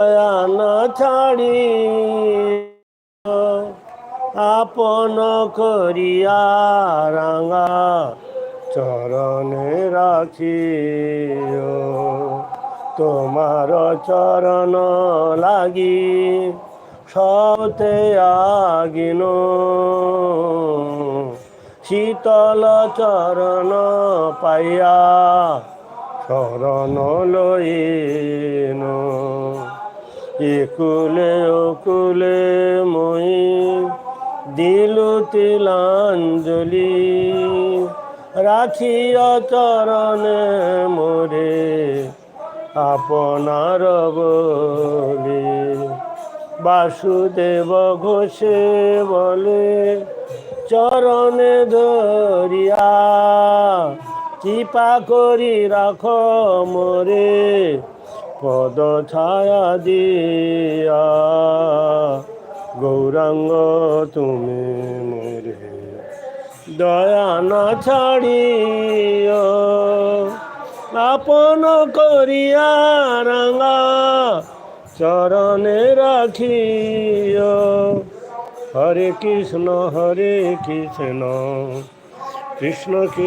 না ছাড়ি। আপন করিয়া রাঙা চরণে রাখি তোমার চরণ লাগি সতে আগিন। শীতল চরণ পাইয়া শরণ লইন। একুলে ওকুলে মই দিলু তিলাঞ্জলি। রাখিয়া চরণে মোরে আপনার বলি। বাসুদেব ঘোষে বলে, চরণে ধরিয়া কৃপা করি রাখ মোরে। পদ ছায়া দিয়া। গৌরাঙ্গ, তুমি মোরে দয়া না ছাড়িও। আপন করিয়া রাঙা চরণে রাখিও। হরে কৃষ্ণ হরে কৃষ্ণ কৃষ্ণ কৃষ্ণ।